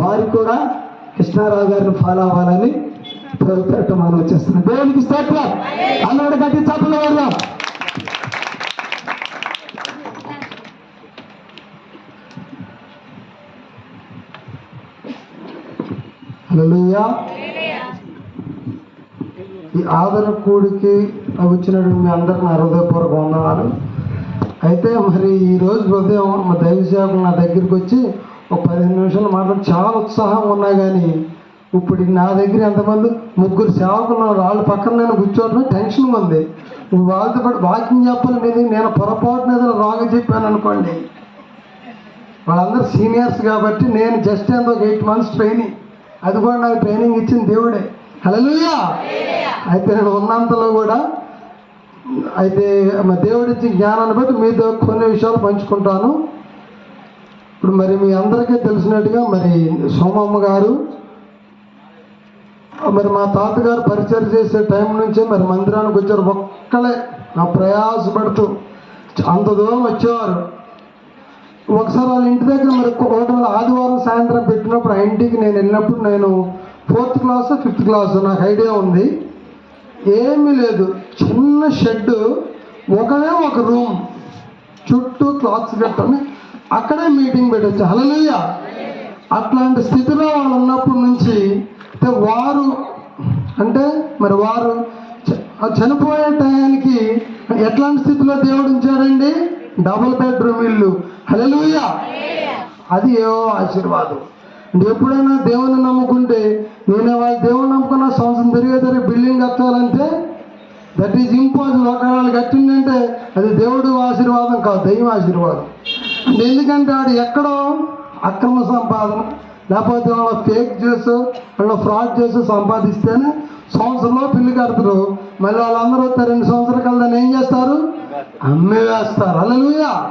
వారికి కూడా కృష్ణారావు గారిని ఫాలో అవ్వాలని ప్రభుత్వం మనం వచ్చేస్తున్నాం దేవునికి స్తోత్ర. అన్నాడు గట్టి చప్పల వాడదాం ఈ ఆదర కూడికి వచ్చినటువంటి మీ అందరికీ నా హృదయపూర్వక వందనాలు. అయితే మరి ఈ రోజు ఉదయం మా దైవ సేవకులు నా దగ్గరికి వచ్చి ఒక పదిహేను నిమిషాలు మాట్లాడి చాలా ఉత్సాహం ఉన్నా కానీ ఇప్పుడు నా దగ్గర ఎంతమంది ముగ్గురు సేవకులు వాళ్ళ పక్కన నేను కూర్చోవడం టెన్షన్ ఉంది. నువ్వు వాళ్ళతో పాటు వాకింగ్ చెప్పాలంటే నేను పొరపాటున ఏదైనా రాంగ్ చెప్పాను అనుకోండి. వాళ్ళందరూ సీనియర్స్ కాబట్టి నేను జస్ట్ ఎంత ఒక ఎయిట్ మంత్స్ ట్రైనింగ్. అది కూడా నాకు ట్రైనింగ్ ఇచ్చిన దేవుడే. హల్లెలూయా! అయితే నేను ఉన్నంతలో కూడా అయితే మా దేవుడిచ్చిన జ్ఞానాన్ని బట్టి మీతో కొన్ని విషయాలు పంచుకుంటాను. ఇప్పుడు మరి మీ అందరికీ తెలిసినట్టుగా మరి సోమమ్మ గారు మరి మా తాతగారు పరిచయం చేసే టైం నుంచే మరి మందిరానికి వచ్చారు. ఒక్కలే నా ప్రయాసపడుతూ అంత దూరం వచ్చేవారు. ఒకసారి వాళ్ళ ఇంటి దగ్గర మరి ఒకటి ఆదివారం సాయంత్రం పెట్టినప్పుడు ఆ ఇంటికి నేను వెళ్ళినప్పుడు నేను ఫోర్త్ క్లాస్ ఫిఫ్త్ క్లాస్ నాకు ఐడియా ఉంది. ఏమీ లేదు. చిన్న షెడ్ ఒకనే ఒక రూమ్. చుట్టూ క్లాత్స్ కట్టని అక్కడే మీటింగ్ పెట్టచ్చు. హలలుయ అట్లాంటి స్థితిలో వాళ్ళు ఉన్నప్పటి నుంచి అంటే వారు అంటే మరి వారు చనిపోయే టయానికి ఎట్లాంటి స్థితిలో దేవుడు ఉంచాడండి? డబుల్ బెడ్రూమ్ ఇల్లు. హలలుయ అది ఏవో ఆశీర్వాదం? అంటే ఎప్పుడైనా దేవుని నమ్ముకుంటే నేను వాళ్ళ దేవుని నమ్ముకున్న సంవత్సరం తిరిగే తిరిగి బిల్డింగ్ కట్టాలంటే దట్ ఈజ్ ఇంపాసిబుల్ ఒకవేళ కట్టిందంటే అది దేవుడు ఆశీర్వాదం కాదు దైవ ఆశీర్వాదం. ఎందుకంటే ఆడు ఎక్కడో అక్రమ సంపాదన లేకపోతే వాళ్ళ ఫేక్ చేసి వాళ్ళ ఫ్రాడ్ చేసి సంపాదిస్తేనే సంవత్సరంలో పిల్లి కడతారు. మళ్ళీ వాళ్ళందరూ రెండు సంవత్సరాల కల్లా ఏం చేస్తారు? అమ్మేస్తారు. అలలుయా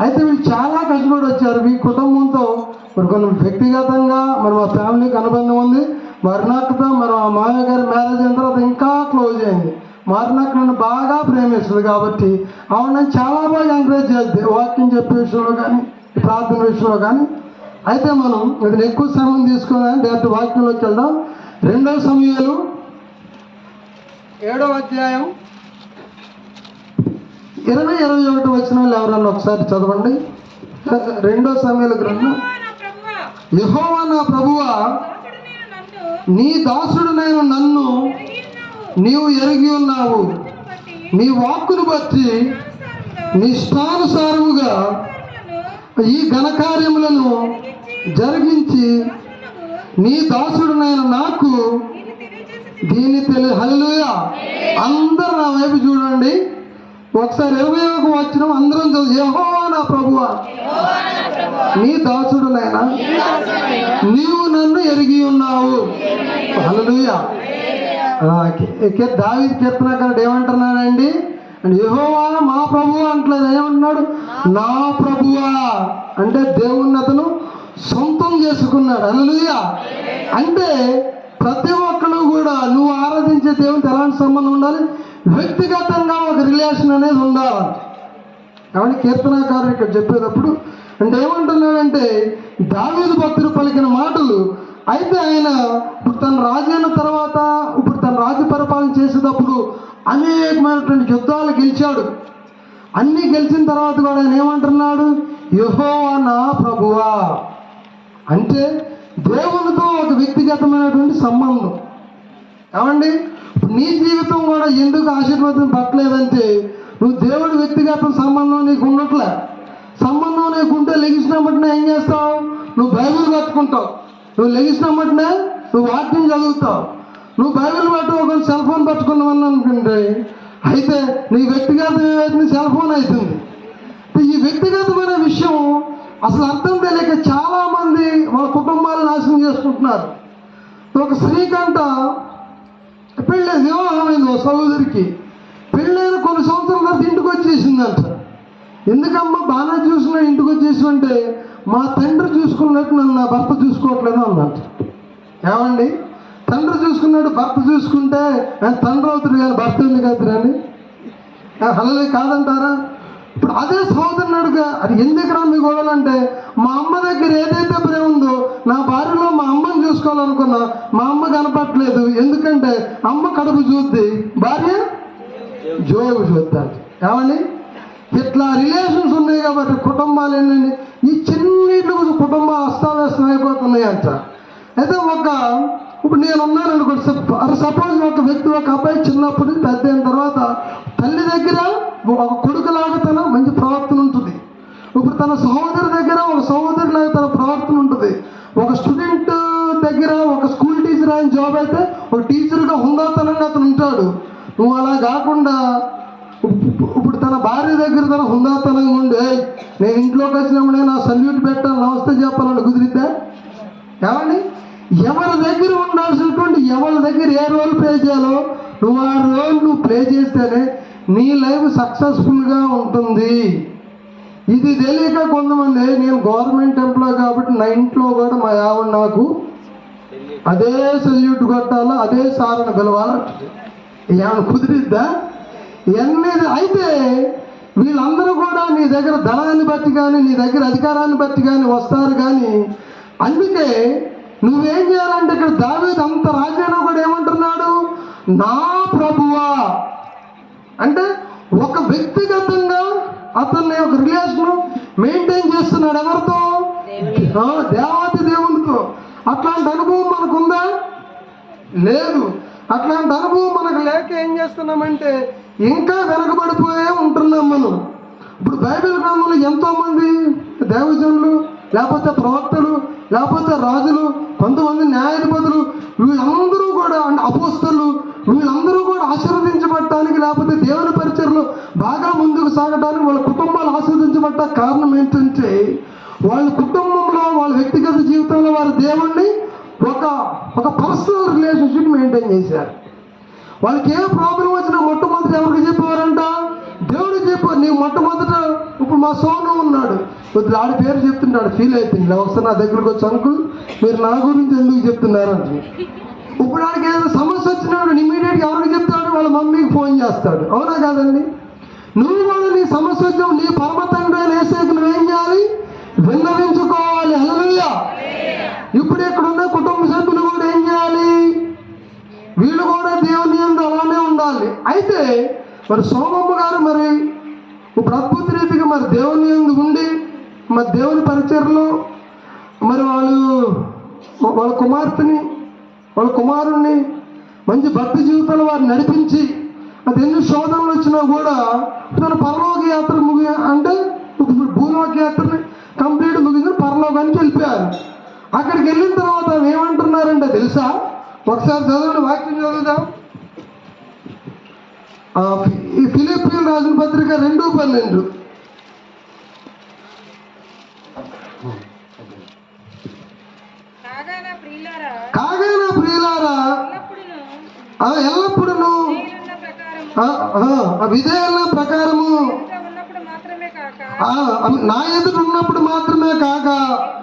అయితే వీళ్ళు చాలా కష్టపడి వచ్చారు. మీ కుటుంబంతో మరి కొన్ని వ్యక్తిగతంగా మరి మా ఫ్యామిలీకి అనుబంధం ఉంది. మరునాకతో మరి మా మామయ్య గారి మ్యారేజ్ అయిన తర్వాత ఇంకా క్లోజ్ అయింది. మరునాకు నన్ను బాగా ప్రేమిస్తుంది కాబట్టి నన్ను చాలా బాగా ఎంకరేజ్ చేద్ది వాక్యం చెప్పే విషయంలో కానీ ప్రార్థన విషయంలో కానీ. అయితే మనం ఇది ఎక్కువ సమయం తీసుకుని డైరెక్ట్ వాక్యంలోకి వెళ్దాం. రెండవ సమయాలు ఏడవ అధ్యాయం. ఇరవై ఇరవై ఒకటి వచ్చిన వాళ్ళు ఎవరన్నా ఒకసారి చదవండి. రెండో సమయాల గ్రంథం. యెహోవా నా ప్రభువా, నా దాసుడు నేను నన్ను నీవు ఎరిగి ఉన్నావు. నీ వాక్కును బట్టి నీ ఇష్టానుసారముగా ఈ ఘనకార్యములను జరిగించి నీ దాసుడు నేను నాకు దీన్ని తెలి హల్లుయా అందరు నా వైపు చూడండి. ఒకసారి ఇరవై ఒక వచ్చిన అందరం యహో నా ప్రభువా. నీ దాసుడు నాయన నీవు నన్ను ఎరిగి ఉన్నావు. హల్లుయా దావి కీర్తనకారుడు ఏమంటున్నాడండి? యెహోవా మా ప్రభువా అంటలేదు. ఏమంటున్నాడు? నా ప్రభువా. అంటే దేవుణ్ణి అతను సొంతం చేసుకున్నాడు. హల్లెలూయా. అంటే ప్రతి ఒక్కరు కూడా నువ్వు ఆరాధించే దేవునికి ఎలాంటి సంబంధం ఉండాలి? వ్యక్తిగతంగా ఒక రిలేషన్ అనేది ఉండాలి. కాబట్టి కీర్తనాకారుడు ఇక్కడ చెప్పేటప్పుడు అంటే ఏమంటున్నాడంటే దావీదు భక్తుడు పలికిన మాటలు అయితే ఆయన ఇప్పుడు తన రాజైన తర్వాత ఇప్పుడు తన రాజ్య పరిపాలన చేసేటప్పుడు అనేకమైనటువంటి యుద్ధాలు గెలిచాడు. అన్నీ గెలిచిన తర్వాత కూడా ఆయన ఏమంటున్నాడు? యహోవా నా ప్రభువా. అంటే దేవునితో ఒక వ్యక్తిగతమైనటువంటి సంబంధం. ఏమండి? నీ జీవితం కూడా ఎందుకు ఆశీర్వాదం పట్టలేదంటే నువ్వు దేవుడి వ్యక్తిగత సంబంధం నీకు ఉండట్లే. సంబంధం నీకు ఉంటే లెగిసినప్పటినే ఏం చేస్తావు? నువ్వు బైబిల్ కట్టుకుంటావు. నువ్వు లెగిసినప్పటినే నువ్వు వాక్యం చదువుతావు. నువ్వు బైబిల్ పట్టు సెల్ ఫోన్ పట్టుకున్నావు అనుకుంటే అయితే నీ వ్యక్తిగత నీ సెల్ ఫోన్ అవుతుంది. ఈ వ్యక్తిగతమైన విషయం అసలు అర్థం తెలియక చాలామంది వాళ్ళ కుటుంబాలు నాశనం చేసుకుంటున్నారు. ఒక స్త్రీకంట పెళ్ళి వివాహమైంది ఓ సహోదరికి. పెళ్ళైన కొన్ని సంవత్సరాల తర్వాత ఇంటికి వచ్చేసిందంట. ఎందుకమ్మా బాగా చూసిన ఇంటికి వచ్చేసి అంటే మా తండ్రి చూసుకున్నట్టు నన్ను నా భర్త చూసుకోవట్లేదు అన్నట్టు ఏమండి? తండ్రి చూసుకున్నాడు భర్త చూసుకుంటే ఆయన తండ్రి అవుతుంది కానీ భర్త ఉంది అవుతారండి హలో కాదంటారా? ఇప్పుడు అదే సహోదరుని అది ఎందుకురా మీ గొడవలంటే మా అమ్మ దగ్గర ఏదైతే ప్రేమ ఉందో నా భార్యలో మా అమ్మని చూసుకోవాలనుకున్న మా అమ్మ కనపట్లేదు ఎందుకంటే అమ్మ కడుపు చూద్ది భార్య జోగు చూద్దాం ఏమండి? ఇట్లా రిలేషన్స్ ఉన్నాయి కాబట్టి కుటుంబాలు ఏంటండి ఈ చిన్నిట్లు కుటుంబ అస్తావ్యస్తం అయిపోతున్నాయంట అంట. అయితే ఒక ఇప్పుడు నేను ఉన్నాను అనుకోండి సపోజ్ ఒక వ్యక్తి ఒక అబ్బాయి చిన్నప్పుడు పెద్ద అయిన తర్వాత తల్లి దగ్గర ఒక కొడుకులాగా తన మంచి ప్రవర్తన ఉంటుంది. ఇప్పుడు తన సహోదరు దగ్గర ఒక సహోదరులాగా తన ప్రవర్తన ఉంటుంది. ఒక స్టూడెంట్ దగ్గర ఒక స్కూల్ టీచర్ ఆయన జాబ్ అయితే ఒక టీచర్గా హుందాతనంగా ఇప్పుడు తన భార్య దగ్గర తన హుందాతనంగా ఉండే నేను ఇంట్లోకి వచ్చినప్పుడే నా సల్యూట్ పెట్టాలి నమస్తే చెప్పాలని కుదిరిద్దా? ఏమండి? ఎవరి దగ్గర ఉండాల్సినటువంటి ఎవరి దగ్గర ఏ రోల్ ప్లే చేయాలో నువ్వు ఆ రోల్ నువ్వు ప్లే చేస్తేనే నీ లైఫ్ సక్సెస్ఫుల్గా ఉంటుంది. ఇది తెలియక కొంతమంది నేను గవర్నమెంట్ ఎంప్లాయ్ కాబట్టి నా ఇంట్లో కూడా మా ఆవిడ నాకు అదే సల్యూట్ కొట్టాలా అదే సారని పిలవాలంటుంది ఏమైనా కుదిరిద్దా? ఇవన్నీ అయితే వీళ్ళందరూ కూడా నీ దగ్గర ధనాన్ని బట్టి కానీ నీ దగ్గర అధికారాన్ని బట్టి కానీ వస్తారు కానీ అందుకే నువ్వేం చేయాలంటే ఇక్కడ దావీదు అంత రాజ్యాన్ని కూడా ఏమంటున్నాడు? నా ప్రభువా. అంటే ఒక వ్యక్తిగతంగా అతన్ని ఒక రిలేషన్ మెయింటైన్ చేస్తున్నాడు ఎవరితో? ఆ, దేవాతి దేవునితో. అట్లాంటి అనుభవం మనకుందా? లేదు. అట్లాంటి అనుభవం మనకు లేక ఏం చేస్తున్నామంటే ఇంకా వెనకబడిపోయే ఉంటున్నాం మనం. ఇప్పుడు బైబిల్ గ్రంథంలో ఎంతోమంది దేవజనులు లేకపోతే ప్రవక్తలు లేకపోతే రాజులు కొంతమంది న్యాయాధిపతులు వీళ్ళందరూ కూడా అంటే అపోస్తలు వీళ్ళందరూ కూడా ఆశీర్వదించబడటానికి లేకపోతే దేవుని పరిచయలో బాగా ముందుకు సాగడానికి వాళ్ళ కుటుంబాలు ఆశీర్వదించబడ్డ కారణం ఏంటంటే వాళ్ళ కుటుంబంలో వాళ్ళ వ్యక్తిగత జీవితంలో వారి దేవుణ్ణి ఒక ఒక పర్సనల్ రిలేషన్షిప్ మెయింటైన్ చేశారు. వాళ్ళకి ఏ ప్రాబ్లం వచ్చినా మొట్టమొదటి ఎవరికి చెప్పేవారంట దేవుడు చెప్పు నీ మొట్టమొదట ఇప్పుడు మా సోను ఉన్నాడు కొద్దిగా ఆడి పేరు చెప్తున్నాడు ఫీల్ అవుతుంది ఇలా వస్తే నా దగ్గరకు వచ్చి అంకుల్ మీరు నా గురించి ఎందుకు చెప్తున్నారంట ఇప్పుడు ఆడికి ఏదైనా సమస్య వచ్చినప్పుడు ఇమీడియట్గా ఎవరికి చెప్తాడు వాళ్ళ మమ్మీకి ఫోన్ చేస్తాడు. అవునా కాదండి? నువ్వు కూడా నీ సమస్య వచ్చినప్పుడు నీ పరమ తండ్రి అయిన యేసుకి నువ్వేం చేయాలి? విన్నవించుకోవాలి. హలలుయ్యా ఇప్పుడు ఇక్కడ ఉన్న కుటుంబ సభ్యులు కూడా ఏం చేయాలి? వీళ్ళు కూడా దేవుని అలానే ఉండాలి. అయితే మరి సోమమ్మ గారు మరి ఇప్పుడు అద్భుత రీతిగా మరి దేవుని ఉండి మరి దేవుని పరిచయలో మరి వాళ్ళు వాళ్ళ కుమార్తెని వాళ్ళ కుమారుణ్ణి మంచి భక్తి జీవితంలో వారిని నడిపించి అది ఎన్ని శోధనలు వచ్చినా కూడా తన పరలోక యాత్ర ముగి అంటే భూలోక యాత్రని కంప్లీట్ ముగించి పరలోకానికి వెళ్ళిపోయారు. అక్కడికి వెళ్ళిన తర్వాత ఏమంటున్నారంటే తెలుసా? ఒకసారి చదవండి వాక్యం చదువుదాం. ఈ ఫిలిపిన్ రాసిన పత్రిక రెండు పన్నెండు కాగా నా ప్రియులారా కాగా నా ప్రియులారా ఎల్లప్పుడూను ఆ, ఎల్లప్పుడూను నీళ్ళున్న ప్రకారము. ఆ, ఆ, విధేయుల ప్రకారము. ఎదుట ఉన్నప్పుడు మాత్రమే కాక ఆ, నా ఎదుట ఉన్నప్పుడు మాత్రమే కాక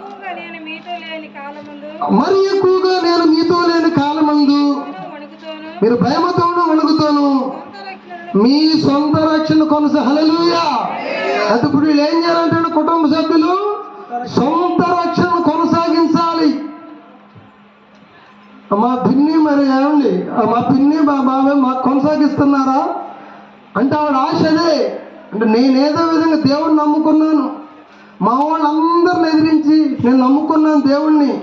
ఎక్కువగా నేను మీతో లేని కాలమందు మరి ఎక్కువగా నేను మీతో లేని కాలమందు మీరు భయమతోను వణుకుతోను మీ సొంత రక్షణ కొనసా హల్లెలూయా. అయితే ఇప్పుడు వీళ్ళు ఏం చేయాలంటే కుటుంబ సభ్యులు? సొంత రక్షణ కొనసాగించాలి మా పిన్ని మరి ఏమండి? మా పిన్ని మా బాబాయ్ మాకు కొనసాగిస్తున్నారా? అంటే ఆవిడ ఆశ అదే. అంటే నేనేదో విధంగా దేవుడిని నమ్ముకున్నాను. మా వాళ్ళందరిని ఎదిరించి నేను నమ్ముకున్నాను దేవుణ్ణి.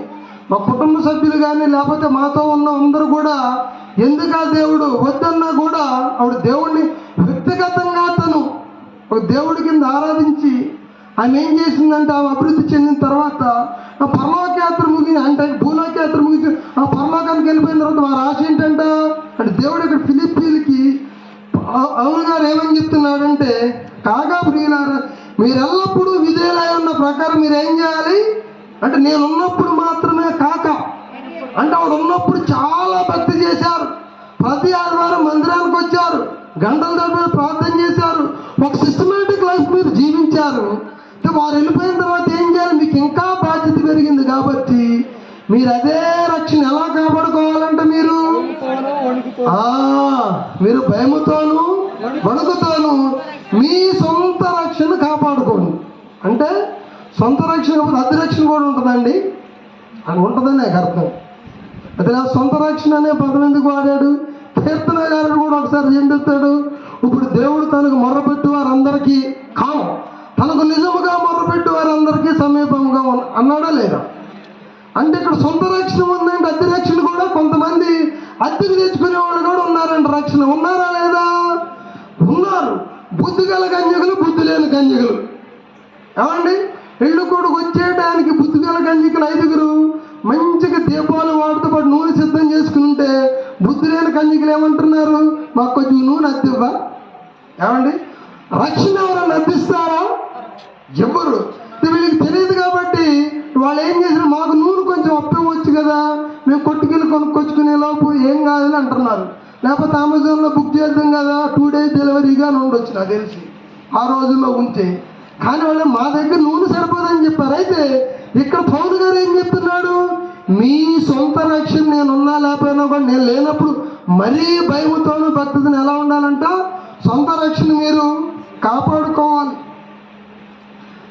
మా కుటుంబ సభ్యులు కానీ లేకపోతే మాతో ఉన్న అందరూ కూడా ఎందుకా దేవుడు వద్దన్నా కూడా ఆవిడ దేవుణ్ణి వ్యక్తిగతంగా తను ఒక దేవుడి కింద ఆరాధించి ఆమె ఏం చేసిందంటే ఆమె అభివృద్ధి చెందిన తర్వాత ఆ పరలోక యాత్ర ముగి అంటే భూలోక యాత్ర ముగించి ఆ పరలోకానికి వెళ్ళిపోయిన తర్వాత వారు ఆశ ఏంటంట అంటే దేవుడు ఇక్కడ ఫిలిప్పీలకి అవును గారు ఏమని చెప్తున్నాడంటే కాగా ప్రియులారా మీరు ఎల్లప్పుడూ విధేయులై ఉన్న ప్రకారం మీరు ఏం చేయాలి? అంటే నేను ఉన్నప్పుడు మాత్రమే కాక అంటే ఆవిడ ఉన్నప్పుడు చాలా భక్తి చేశారు. ప్రతి ఆదివారం మందిరానికి వచ్చారు. గంటల తరబడి ప్రార్థన చేశారు. ఒక సిస్టమేటిక్ లైఫ్ మీరు జీవించారు. వారు వెళ్ళిపోయిన తర్వాత ఏం చేయాలి? మీకు ఇంకా బాధ్యత పెరిగింది కాబట్టి మీరు అదే రక్షణ ఎలా కాపాడుకోవాలంటే మీరు? ఆ, మీరు భయముతోను వణుకుతోను మీ సొంత రక్షణ కాపాడుకోండి. అంటే సొంత రక్షణ కాకపోతే అతి రక్షణ కూడా ఉంటుందండి. అని ఉంటుందని నాకు అర్థం. అయితే నా సొంత రక్షణ అనే పదం ఎందుకు వాడాడు? కీర్తనగారుడు కూడా ఒకసారి ఏం చెప్తాడు? ఇప్పుడు దేవుడు తనకు మొర్రపెట్టి వారందరికీ కాము. తనకు నిజముగా మొదలుపెట్టి వారందరికీ సమీపంగా అన్నాడా లేదా? అంటే ఇక్కడ సొంత రక్షణ ఉందంటే అద్దె రక్షణ కూడా కొంతమంది అద్దెకు తెచ్చుకునే వాళ్ళు కూడా ఉన్నారంటే. రక్షణ ఉన్నారా లేదా? ఉన్నారు. బుద్ధి గల కన్యకులు బుద్ధి లేని కన్యకులు. ఏమండి? ఇళ్ళు కొడుకు వచ్చేయడానికి బుద్ధి గల కన్యకులు ఐదుగురు మంచిగా దీపాలు వాటితో పాటు నూనె సిద్ధం చేసుకుంటే బుద్ధి లేని కన్యకులు ఏమంటున్నారు? మాకు కొంచెం నూనె అద్దివ్వా ఏమండి? రక్షణ ఎవరైనా అద్దిస్తారా ఎవరు వీళ్ళకి తెలియదు కాబట్టి వాళ్ళు ఏం చేశారు? మాకు నూనె కొంచెం అప్పవచ్చు కదా. మేము కొట్టుకెళ్ళి కొనుక్కొచ్చుకునే లోపు ఏం కాదని అంటున్నారు. లేకపోతే అమెజాన్లో బుక్ చేద్దాం కదా. టూ డేస్ డెలివరీగా ఉండొచ్చు నాకు తెలిసి. ఆ రోజుల్లో ఉంటే. కానీ వాళ్ళు మా దగ్గర నూనె సరిపోదని చెప్పారు. అయితే ఇక్కడ పౌరు గారు ఏం చెప్తున్నాడు? మీ సొంత రక్షణ నేను ఉన్నా లేకపోయినా కూడా నేను లేనప్పుడు మరీ భయముతోనూ భక్తిని ఎలా ఉండాలంట? సొంత రక్షణ మీరు కాపాడుకోవాలి.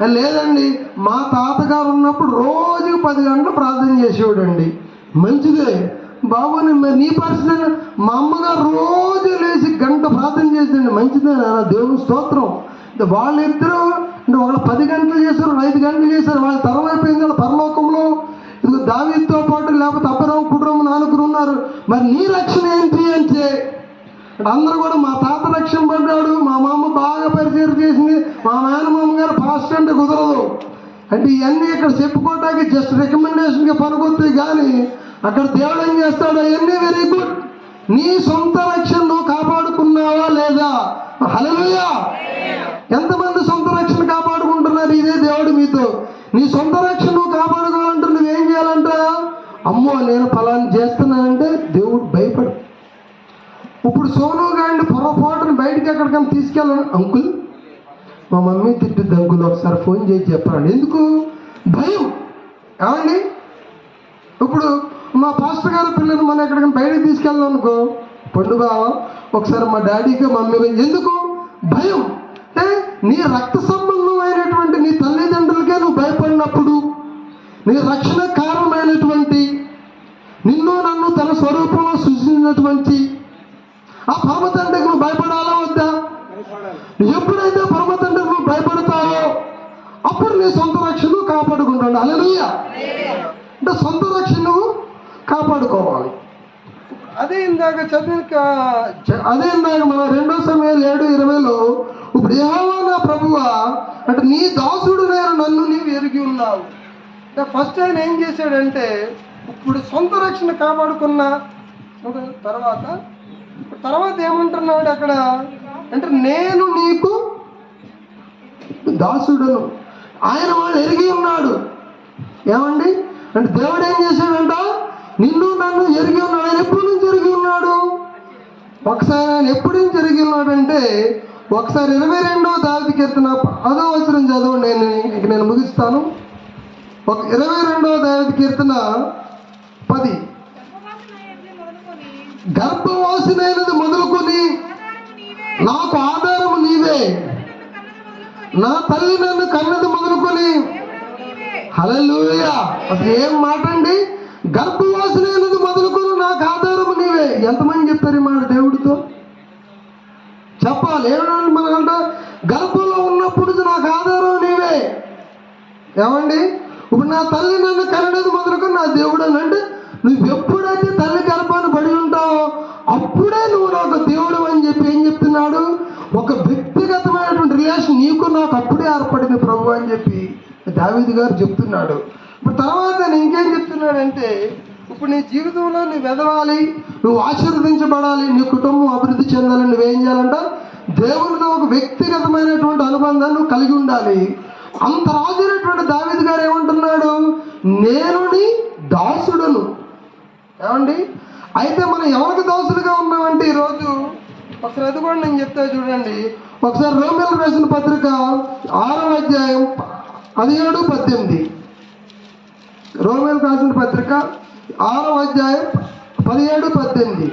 లేదండి మా తాతగారు ఉన్నప్పుడు రోజుకి పది గంటలు ప్రార్థన చేసేవాడండి. మంచిదే. బాబు మరి నీ పరిస్థితి మా అమ్మగారు రోజు లేచి గంట ప్రార్థన చేసిండి మంచిదే నాన్న దేవుని స్తోత్రం. వాళ్ళిద్దరూ అంటే వాళ్ళు పది గంటలు చేశారు ఐదు గంటలు చేశారు. వాళ్ళ తరం అయిపోయింది వాళ్ళ పరలోకంలో. ఇది దావీతో పాటు లేకపోతే అబ్బరావు కుటుంబం నాలుగురు ఉన్నారు. మరి నీ రక్షణ ఏంటి అంటే అందరూ కూడా మా తాత రక్షణ పడ్డాడు. మా మామ బాగా పరిచయం చేసింది. మా మేనమామ గారు ఫాస్ట్ అంటే కుదరదు. అంటే ఇవన్నీ ఇక్కడ చెప్పుకోవటానికి జస్ట్ రికమెండేషన్కి పనికొస్తాయి కానీ అక్కడ దేవుడు ఏం చేస్తాడు? అవన్నీ వెరీ గుడ్ నీ సొంత రక్షణను కాపాడుకున్నావా లేదా? హలలుయా ఎంతమంది సొంత రక్షణ కాపాడుకుంటున్నారు ఇదే దేవుడు మీతో? నీ సొంత రక్షణ నువ్వు కాపాడుకోవాలంటే నువ్వేం చేయాలంట? అమ్మో నేను ఫలాన్ని చేస్తున్నానంటే దేవుడు భయపడు. ఇప్పుడు సోను గారిని పొరపాటును బయటికి ఎక్కడికైనా తీసుకెళ్ళాను అంకుల్? మా మమ్మీ తిట్టిద్ది అంకుల్ ఒకసారి ఫోన్ చేసి చెప్పండి ఎందుకు? భయం. ఏమండి? ఇప్పుడు మా పాస్టర్ గారు పిల్లలు మనం ఎక్కడికి బయటకు తీసుకెళ్ళాం అనుకో. పండుగ ఒకసారి మా డాడీకి మమ్మీకి ఎందుకు? భయం. అంటే నీ రక్త సంబంధమైనటువంటి నీ తల్లిదండ్రులకే నువ్వు భయపడినప్పుడు నీ రక్షణ కారణమైనటువంటి నిన్ను నన్ను తన స్వరూపంలో సృష్టించినటువంటి ఆ పరమ తండ్రికి నువ్వు భయపడాలా వద్దా? ఎప్పుడైతే పరమ తండ్రికి నువ్వు భయపడతావో అప్పుడు నీ సొంత రక్షణ కాపాడుకుంటాడు. అలలుయ అంటే సొంత రక్షణ కాపాడుకోవాలి. అదే ఇందాక చదివిన అదే ఇందాక మన రెండో సమయాలు ఏడు ఇరవైలో ఇప్పుడు ఏమో నా ప్రభువా అంటే నీ దాసుడు నేను నన్ను నీవు ఎరిగి ఉన్నావు. అంటే ఫస్ట్ ఆయన ఏం చేశాడంటే ఇప్పుడు సొంత రక్షణ కాపాడుకున్న తర్వాత తర్వాత ఏమంటున్నాడు అక్కడ? అంటే నేను నీకు దాసుడును. ఆయన వాళ్ళు ఎరిగి ఉన్నాడు. ఏమండి? అంటే దేవుడు ఏం చేశాడంట? నిన్ను నన్ను ఎరిగి ఉన్నాడు ఆయన ఎప్పటి నుంచి ఎరిగి ఉన్నాడు? ఒకసారి ఆయన ఎప్పటి నుంచి ఎరిగి ఉన్నాడంటే ఒకసారి ఇరవై రెండవ దావికి కీర్తన పదో వచనం చదవండి నేను ఇక నేను ముగిస్తాను. ఒక ఇరవై రెండవ దావికి కీర్తన పది. గర్భవాసినైనది మొదలుకొని నాకు ఆధారము నీవే. నా తల్లి నన్ను కన్నది మొదలుకొని. దేవుడవు అసలు ఏం మాట అండి గర్భవాసులైనది మొదలుకొని నాకు ఆధారము నీవే. ఎంతమంది చెప్తారు మాట దేవుడితో? చెప్పాలి. ఏమన్నా మనకంట గర్భంలో ఉన్నప్పుడు నాకు ఆధారం నీవే. ఏమండి? ఇప్పుడు నా తల్లి నన్ను కన్నది మొదలుకొని నా దేవుడు అని అంటే నువ్వు ఎప్పుడైతే ఏర్పడింది ప్రభు అని చెప్పి దావీదు గారు చెప్తున్నాడు. ఇప్పుడు తర్వాత నేను ఇంకేం చెప్తున్నాడంటే ఇప్పుడు నీ జీవితంలో నువ్వు ఎదవాలి నువ్వు ఆశీర్వదించబడాలి నీ కుటుంబం అభివృద్ధి చెందాలి నువ్వేం చేయాలంట దేవునితో ఒక వ్యక్తిగతమైనటువంటి అనుబంధాన్ని నువ్వు కలిగి ఉండాలి. అంత రాజైనటువంటి దావేది గారు ఏమంటున్నాడు? నేను నీ దాసుడును. ఏమండి? అయితే మనం ఎవరికి దాసులుగా ఉన్నామంటే ఈరోజు? ఒకసారి అది కూడా నేను చెప్తా చూడండి. ఒకసారి రోమిల్ రాసిన పత్రిక ఆరో అధ్యాయం పదిహేడు పద్దెనిమిది. రోమిల్ రాసిన పత్రిక ఆరో అధ్యాయం పదిహేడు పద్దెనిమిది.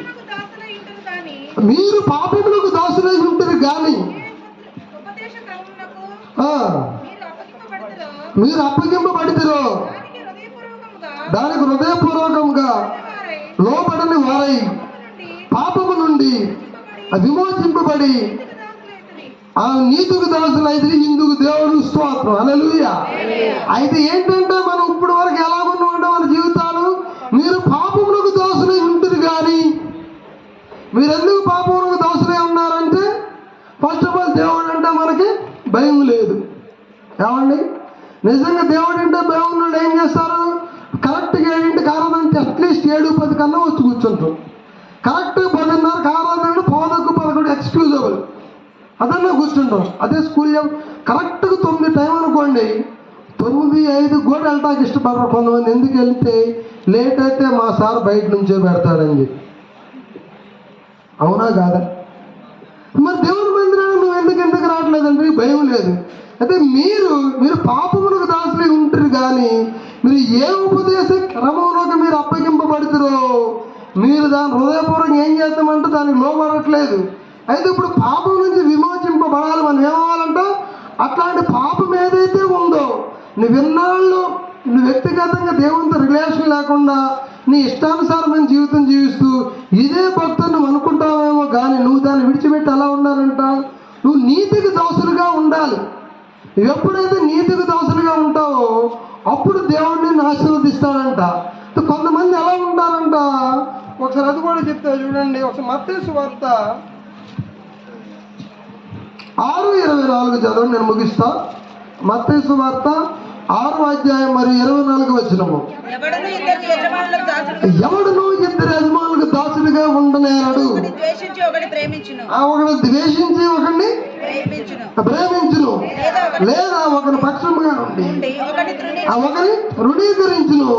మీరు పాపములకు దాసులై ఉంటారు కానీ మీరు అప్పగింపబడుతురో దానికి హృదయపూర్వకంగా లోబడని వారై పాపము నుండి విమోచింపబడి ఆ నీతికి అయితే ఇందుకు దేవుడు స్తోత్రం. అనలుయ అయితే ఏంటంటే మనం ఇప్పుడు వరకు ఎలా ఉన్నామంటే మన జీవితాలు మీరు పాపములకు దోసులై ఉంటుంది కానీ మీరెందుకు పాపములకు దోసులై ఉన్నారంటే ఫస్ట్ ఆఫ్ ఆల్ దేవుడు అంటే మనకి భయం లేదు. ఏమండి? నిజంగా దేవుడు అంటే భయం ఉన్నాడు ఏం చేస్తారు? కరెక్ట్గా ఏంటి ఆరాధన అట్లీస్ట్ ఏడు పది కన్నా వచ్చి కూర్చుంటాం కరెక్ట్ పదిన్నర కారణం పోదకు పదకొండు ఎక్స్క్లూజబుల్ అదన్నా కూర్చుంటాం. అదే స్కూల్లో కరెక్ట్గా తొమ్మిది టైం అనుకోండి. తొమ్మిది ఐదు కూడా వెళ్ళటానికి ఇష్టపడరు కొంతమంది. ఎందుకు వెళ్తే లేట్ అయితే మా సార్ బయట నుంచే పెడతాడని చెప్పి. అవునా కాదా? మరి దేవుని మందిరాన్ని నువ్వు ఎందుకు ఎందుకు రావట్లేదంటే భయం లేదు. అయితే మీరు మీరు పాపములకు దాసులై ఉంటారు కానీ మీరు ఏ ఉపదేశ క్రమంలోకి మీరు అప్పగింపబడుతురో మీరు దాని హృదయపూర్వకంగా ఏం చేస్తామంటే దానికి లోపడట్లేదు అయితే ఇప్పుడు పాపం నుంచి విమోచింపబడాలి మనం ఏమవ్వాలంట అట్లాంటి పాపం ఏదైతే ఉందో నువ్వు ఇన్నాళ్ళు నువ్వు వ్యక్తిగతంగా దేవునితో రిలేషన్ లేకుండా నీ ఇష్టానుసారమైన జీవితం జీవిస్తూ ఇదే భక్తులు నువ్వు అనుకుంటావేమో కానీ నువ్వు దాన్ని విడిచిపెట్టి ఎలా ఉండాలంట? నువ్వు నీతికి దోసులుగా ఉండాలి. నువ్వు ఎప్పుడైతే నీతికి దోసులుగా ఉంటావో అప్పుడు దేవుడిని ఆశీర్వదిస్తాడంట. కొంతమంది ఎలా ఉంటారంట ఒకసారి అది కూడా చెప్తా చూడండి. ఒకసారి మత్స్సు వార్త ఆరు ఇరవై నాలుగు చదవండి నేను ముగిస్తా. మత్తేసు వార్త ఆరు అధ్యాయం మరియు ఇరవై నాలుగు వచ్చినము ఎవడను ఇద్దరు యజమానులకు దాసుడిగా ఆ ఒకడు ద్వేషించి ఒకడిని ప్రేమించును. లేదా ఒకని పక్షముగా ఉండి. ఒకని రుణీకరించును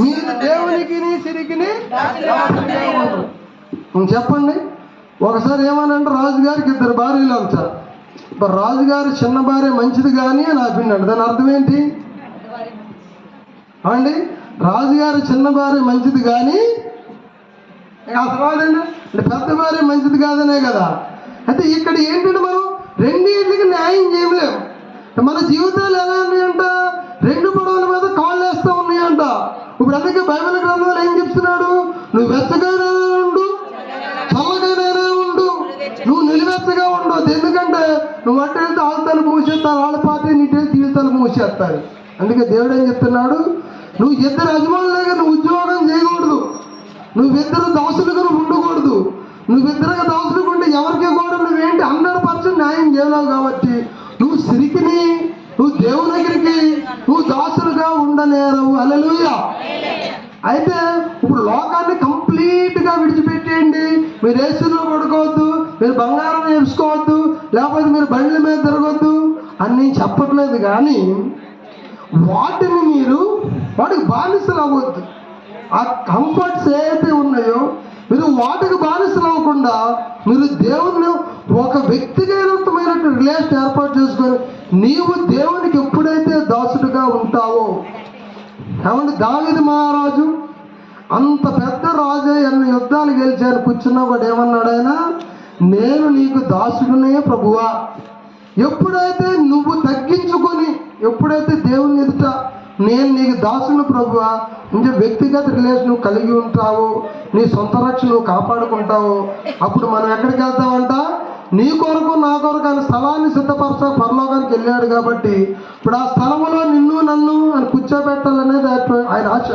మీరు దేవునికి సిరికిని చెప్పండి. ఒకసారి ఏమనంటే రాజుగారికి ఇద్దరు భార్యలు అంటారు ఇప్పుడు రాజుగారి చిన్న భార్య మంచిది కానీ అని ఆపిండాడు దాని అర్థం ఏంటి? అండి రాజుగారి చిన్న భార్య మంచిది కానీ అసలు అంటే పెద్ద భార్య మంచిది కాదనే కదా. అయితే ఇక్కడ ఏంటంటే మనం రెండింటికి న్యాయం చేయలేము మన జీవితాలు ఎలా ఉన్నాయంట? రెండు పడవల మీద కాళ్ళు వేస్తూ ఉన్నాయంట. ఇప్పుడు అందుకే బైబిల్ గ్రంథంలో ఏం చెప్తున్నాడు? నువ్వు వెచ్చగా ఉండు చల్లగానే ఉండు నువ్వు నిలువెచ్చగా ఉండదు ఎందుకంటే నువ్వు అంటే వెళ్తే వాళ్ళ తలుపు వాళ్ళ పార్టీ నీ వెళ్తే మూసేస్తారు. అందుకే దేవుడు ఏం చెప్తున్నాడు? నువ్వు ఇద్దరు యజమానులుగా నువ్వు ఉద్యోగం చేయకూడదు. నువ్విద్దరు దోషులుగా నువ్వు ఉండకూడదు. నువ్విద్దరుగా దోషులుగా ఉంటే ఎవరికి కూడా నువ్వేంటి హండ్రెడ్ పర్సెంట్ న్యాయం చేయలేవు కాబట్టి నువ్వు సిరికిని నువ్వు దేవుని దగ్గరికి నువ్వు దాసులుగా ఉండలేరు అలలుయ అయితే ఇప్పుడు లోకాన్ని కంప్లీట్గా విడిచిపెట్టేయండి. మీరు ఏసీలో పడుకోవద్దు. మీరు బంగారం అని చెప్పట్లేదు కానీ వాటిని మీరు వాటికి బానిసలు అవ్వద్దు. ఆ కంఫర్ట్స్ ఏవైతే ఉన్నాయో మీరు వాటికి బానిసలు అవ్వకుండా మీరు దేవుని ఒక వ్యక్తిగతమైనటువంటి రిలేషన్ ఏర్పాటు చేసుకొని నీవు దేవునికి ఎప్పుడైతే దాసుడుగా ఉంటావో కాబట్టి దావిది మహారాజు? అంత పెద్ద రాజే ఎన్ని యుద్ధాలు గెలిచారు కూర్చున్నా కూడా ఏమన్నాడు ఆయన? నేను నీకు దాసుడునే ప్రభువా. ఎప్పుడైతే నువ్వు తగ్గించుకొని ఎప్పుడైతే దేవుని ఎదుట నేను నీకు దాసును ప్రభు ఇంకా వ్యక్తిగత రిలేషన్ కలిగి ఉంటావు నీ సొంత రక్షణ నువ్వు కాపాడుకుంటావు అప్పుడు మనం ఎక్కడికి వెళ్తామంట? నీ కొరకు నా కొరకు ఆయన స్థలాన్ని సిద్ధపరచ పరలోకానికి వెళ్ళాడు కాబట్టి ఇప్పుడు ఆ స్థలంలో నిన్ను నన్ను అని కూర్చోబెట్టాలనేది ఆయన ఆశ.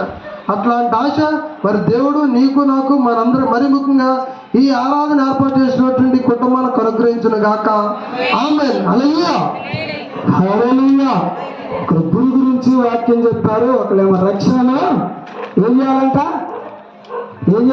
అట్లాంటి ఆశ మరి దేవుడు నీకు నాకు మనందరూ మరి ముఖ్యంగా ఈ ఆరాధన ఏర్పాటు చేసినటువంటి కుటుంబాలకు అనుగ్రహించిన గాక. ఆమె అలయ్యా హల్లెలూయా. కృపుని గురించి వాక్యం చెప్పారు. ఒకళ్ళేమో రక్షణ ఏం చేయాలంట? ఏం